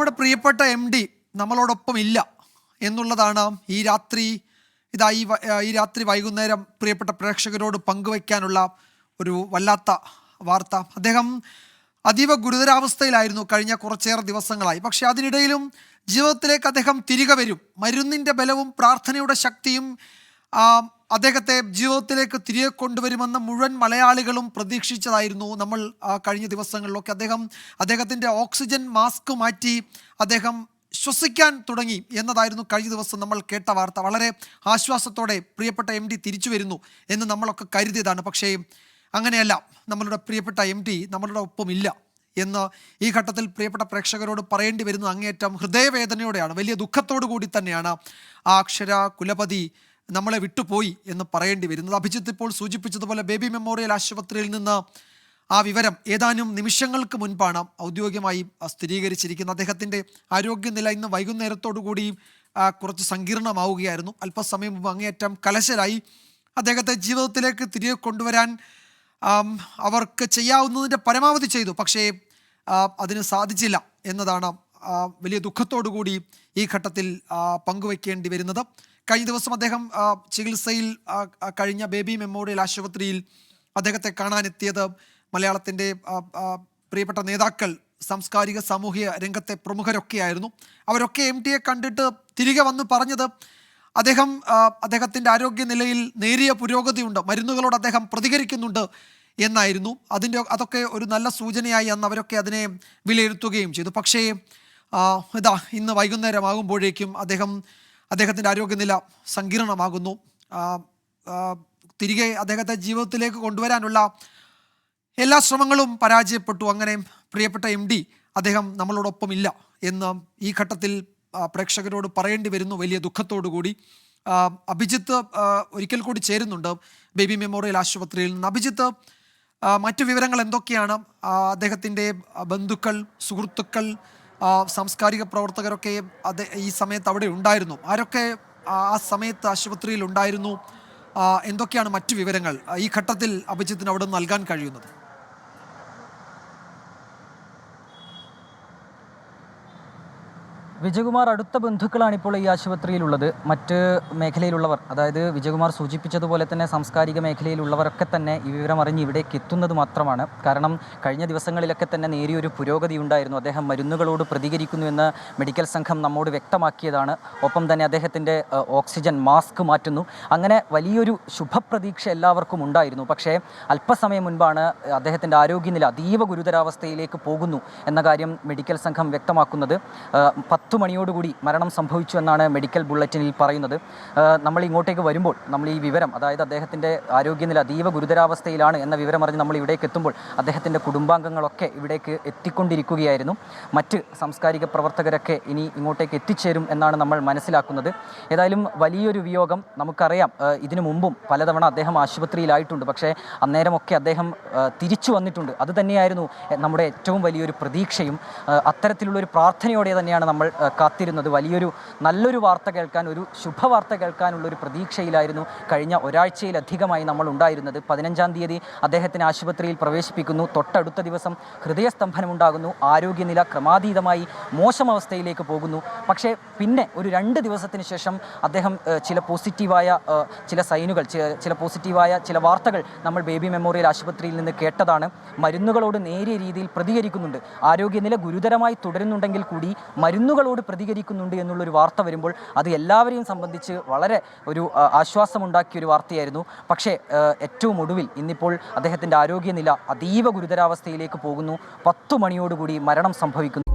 നമ്മുടെ പ്രിയപ്പെട്ട M D നമ്മളോടൊപ്പം ഇല്ല എന്നുള്ളതാണ് ഈ രാത്രി ഇതാ ഈ ഈ രാത്രി വൈകുന്നേരം പ്രിയപ്പെട്ട പ്രേക്ഷകരോട് പങ്കുവയ്ക്കാനുള്ള ഒരു വല്ലാത്ത വാർത്ത. അദ്ദേഹം അതീവ ഗുരുതരാവസ്ഥയിലായിരുന്നു കഴിഞ്ഞ കുറച്ചേറെ ദിവസങ്ങളായി. പക്ഷെ അതിനിടയിലും ജീവിതത്തിലേക്ക് അദ്ദേഹം തിരികെ വരും. മരുന്നിന്റെ ബലവും പ്രാർത്ഥനയുടെ ശക്തിയും അദ്ദേഹത്തെ ജീവിതത്തിലേക്ക് തിരികെ കൊണ്ടുവരുമെന്ന് മുഴുവൻ മലയാളികളും പ്രതീക്ഷിച്ചതായിരുന്നു നമ്മൾ കഴിഞ്ഞ ദിവസങ്ങളിലൊക്കെ. അദ്ദേഹം അദ്ദേഹത്തിന്റെ ഓക്സിജൻ മാസ്ക് മാറ്റി അദ്ദേഹം ശ്വസിക്കാൻ തുടങ്ങി എന്നതായിരുന്നു കഴിഞ്ഞ ദിവസം നമ്മൾ കേട്ട വാർത്ത. വളരെ ആശ്വാസത്തോടെ പ്രിയപ്പെട്ട എം ഡി തിരിച്ചു വരുന്നു എന്ന് നമ്മളൊക്കെ കരുതിയതാണ്. പക്ഷേ അങ്ങനെയല്ല. നമ്മളുടെ പ്രിയപ്പെട്ട എം ഡി നമ്മളുടെ ഒപ്പമില്ല എന്ന് ഈ ഘട്ടത്തിൽ പ്രിയപ്പെട്ട പ്രേക്ഷകരോട് പറയേണ്ടി വരുന്നത് അങ്ങേയറ്റം ഹൃദയവേദനയോടെയാണ് വലിയ ദുഃഖത്തോടു കൂടി തന്നെയാണ് ആ അക്ഷര കുലപതി നമ്മളെ വിട്ടുപോയി എന്ന് പറയേണ്ടി വരുന്നത്. അഭിജിത്ത് ഇപ്പോൾ സൂചിപ്പിച്ചതുപോലെ ബേബി മെമ്മോറിയൽ ആശുപത്രിയിൽ നിന്ന് ആ വിവരം ഏതാനും നിമിഷങ്ങൾക്ക് മുൻപാണ് ഔദ്യോഗികമായി സ്ഥിരീകരിച്ചിരിക്കുന്നത്. അദ്ദേഹത്തിന്റെ ആരോഗ്യനില ഇന്ന് വൈകുന്നേരത്തോടു കൂടി കുറച്ച് സങ്കീർണമാവുകയായിരുന്നു. അല്പസമയം മുമ്പ് അങ്ങേയറ്റം കലശലായി അദ്ദേഹത്തെ ജീവിതത്തിലേക്ക് തിരികെ കൊണ്ടുവരാൻ അവർക്ക് ചെയ്യാവുന്നതിന്റെ പരമാവധി ചെയ്തു. പക്ഷേ അതിന് സാധിച്ചില്ല എന്നതാണ് വലിയ ദുഃഖത്തോടു കൂടി ഈ ഘട്ടത്തിൽ പങ്കുവയ്ക്കേണ്ടി വരുന്നത്. കഴിഞ്ഞ ദിവസം അദ്ദേഹം ചികിത്സയിൽ കഴിഞ്ഞ ബേബി മെമ്മോറിയൽ ആശുപത്രിയിൽ അദ്ദേഹത്തെ കാണാനെത്തിയത് മലയാളത്തിന്റെ പ്രിയപ്പെട്ട നേതാക്കൾ സാംസ്കാരിക സാമൂഹിക രംഗത്തെ പ്രമുഖരൊക്കെയായിരുന്നു. അവരൊക്കെ എം ടിയെ കണ്ടിട്ട് തിരികെ വന്ന് പറഞ്ഞത് അദ്ദേഹം അദ്ദേഹത്തിന്റെ ആരോഗ്യനിലയിൽ നേരിയ പുരോഗതിയുണ്ട് മരുന്നുകളോട് അദ്ദേഹം പ്രതികരിക്കുന്നുണ്ട് എന്നായിരുന്നു. അതിന്റെ അതൊക്കെ ഒരു നല്ല സൂചനയായി അന്ന് അവരൊക്കെ അതിനെ വിലയിരുത്തുകയും ചെയ്തു. പക്ഷേ ഇതാ ഇന്ന് വൈകുന്നേരമാകുമ്പോഴേക്കും അദ്ദേഹം അദ്ദേഹത്തിന്റെ ആരോഗ്യനില സങ്കീർണമാകുന്നു. തിരികെ അദ്ദേഹത്തെ ജീവിതത്തിലേക്ക് കൊണ്ടുവരാനുള്ള എല്ലാ ശ്രമങ്ങളും പരാജയപ്പെട്ടു. അങ്ങനെ പ്രിയപ്പെട്ട എം ഡി അദ്ദേഹം നമ്മളോടൊപ്പം ഇല്ല എന്ന് ഈ ഘട്ടത്തിൽ പ്രേക്ഷകരോട് പറയേണ്ടി വരുന്നു വലിയ ദുഃഖത്തോടു കൂടി ആ, അഭിജിത്ത് ഒരിക്കൽ കൂടി ചേരുന്നുണ്ട് ബേബി മെമ്മോറിയൽ ആശുപത്രിയിൽ നിന്ന്. അഭിജിത്ത് മറ്റു വിവരങ്ങൾ എന്തൊക്കെയാണ്? അദ്ദേഹത്തിന്റെ ബന്ധുക്കൾ സുഹൃത്തുക്കൾ സാംസ്കാരിക പ്രവർത്തകരൊക്കെ അത് ഈ സമയത്ത് അവിടെ ഉണ്ടായിരുന്നു. ആരൊക്കെ ആ സമയത്ത് ആശുപത്രിയിൽ ഉണ്ടായിരുന്നു? എന്തൊക്കെയാണ് മറ്റു വിവരങ്ങൾ? ഈ ഘട്ടത്തിൽ അഭിജിത്തിന് അവിടെ നൽകാൻ കഴിയുന്നത്? വിജയകുമാർ അടുത്ത ബന്ധുക്കളാണ് ഇപ്പോൾ ഈ ആശുപത്രിയിലുള്ളത്. മറ്റ് മേഖലയിലുള്ളവർ അതായത് വിജയകുമാർ സൂചിപ്പിച്ചതുപോലെ തന്നെ സാംസ്കാരിക മേഖലയിലുള്ളവരൊക്കെ തന്നെ ഈ വിവരം അറിഞ്ഞ് ഇവിടേക്ക് എത്തുന്നത് മാത്രമാണ്. കാരണം കഴിഞ്ഞ ദിവസങ്ങളിലൊക്കെ തന്നെ നേരിയൊരു പുരോഗതി ഉണ്ടായിരുന്നു. അദ്ദേഹം മരുന്നുകളോട് പ്രതികരിക്കുന്നു എന്ന് മെഡിക്കൽ സംഘം നമ്മോട് വ്യക്തമാക്കിയതാണ്. ഒപ്പം തന്നെ അദ്ദേഹത്തിന്റെ ഓക്സിജൻ മാസ്ക് മാറ്റുന്നു. അങ്ങനെ വലിയൊരു ശുഭപ്രതീക്ഷ എല്ലാവർക്കും ഉണ്ടായിരുന്നു. പക്ഷേ അല്പസമയം മുൻപാണ് അദ്ദേഹത്തിന്റെ ആരോഗ്യനില അതീവ ഗുരുതരാവസ്ഥയിലേക്ക് പോകുന്നു എന്ന കാര്യം മെഡിക്കൽ സംഘം വ്യക്തമാക്കുന്നത്. ഏഹ്, പത്ത് മണിയോടുകൂടി മരണം സംഭവിച്ചു എന്നാണ് മെഡിക്കൽ ബുള്ളറ്റിനിൽ പറയുന്നത്. നമ്മൾ ഇങ്ങോട്ടേക്ക് വരുമ്പോൾ നമ്മൾ ഈ വിവരം അതായത് അദ്ദേഹത്തിന്റെ ആരോഗ്യനില അതീവ ഗുരുതരാവസ്ഥയിലാണ് എന്ന വിവരം അറിഞ്ഞ് നമ്മൾ ഇവിടേക്ക് എത്തുമ്പോൾ അദ്ദേഹത്തിന്റെ കുടുംബാംഗങ്ങളൊക്കെ ഇവിടേക്ക് എത്തിക്കൊണ്ടിരിക്കുകയായിരുന്നു. മറ്റ് സാംസ്കാരിക പ്രവർത്തകരൊക്കെ ഇനി ഇങ്ങോട്ടേക്ക് എത്തിച്ചേരും എന്നാണ് നമ്മൾ മനസ്സിലാക്കുന്നത്. ഏതായാലും വലിയൊരു വിയോഗം നമുക്കറിയാം. ഇതിനു മുമ്പും പലതവണ അദ്ദേഹം ആശുപത്രിയിലായിട്ടുണ്ട്. പക്ഷേ അന്നേരമൊക്കെ അദ്ദേഹം തിരിച്ചു വന്നിട്ടുണ്ട്. അത് തന്നെയായിരുന്നു നമ്മുടെ ഏറ്റവും വലിയൊരു പ്രതീക്ഷയും. അത്തരത്തിലുള്ളൊരു പ്രാർത്ഥനയോടെ തന്നെയാണ് നമ്മൾ കാത്തിരുന്നത്. വലിയൊരു നല്ലൊരു വാർത്ത കേൾക്കാൻ ഒരു ശുഭവാർത്ത കേൾക്കാനുള്ളൊരു പ്രതീക്ഷയിലായിരുന്നു കഴിഞ്ഞ ഒരാഴ്ചയിലധികമായി നമ്മൾ ഉണ്ടായിരുന്നത്. പതിനഞ്ചാം തീയതി അദ്ദേഹത്തിന് ആശുപത്രിയിൽ പ്രവേശിപ്പിക്കുന്നു. തൊട്ടടുത്ത ദിവസം ഹൃദയസ്തംഭനമുണ്ടാകുന്നു. ആരോഗ്യനില ക്രമാതീതമായി മോശം അവസ്ഥയിലേക്ക് പോകുന്നു. പക്ഷേ പിന്നെ ഒരു രണ്ട് ദിവസത്തിന് ശേഷം അദ്ദേഹം ചില പോസിറ്റീവായ ചില സൈനുകൾ ചില പോസിറ്റീവായ ചില വാർത്തകൾ നമ്മൾ ബേബി മെമ്മോറിയൽ ആശുപത്രിയിൽ നിന്ന് കേട്ടതാണ്. മരുന്നുകളോട് നേരിയ രീതിയിൽ പ്രതികരിക്കുന്നുണ്ട്. ആരോഗ്യനില ഗുരുതരമായി തുടരുന്നുണ്ടെങ്കിൽ കൂടി മരുന്നുകളോട് പ്രതികരിക്കുന്നുണ്ട് എന്നുള്ളൊരു വാർത്ത വരുമ്പോൾ അത് എല്ലാവരെയും സംബന്ധിച്ച് വളരെ ഒരു ആശ്വാസമുണ്ടാക്കിയ ഒരു വാർത്തയായിരുന്നു. പക്ഷേ ഏറ്റവും ഒടുവിൽ ഇന്നിപ്പോൾ അദ്ദേഹത്തിന്റെ ആരോഗ്യനില അതീവ ഗുരുതരാവസ്ഥയിലേക്ക് പോകുന്നു. പത്തു മണിയോടുകൂടി മരണം സംഭവിക്കുന്നു.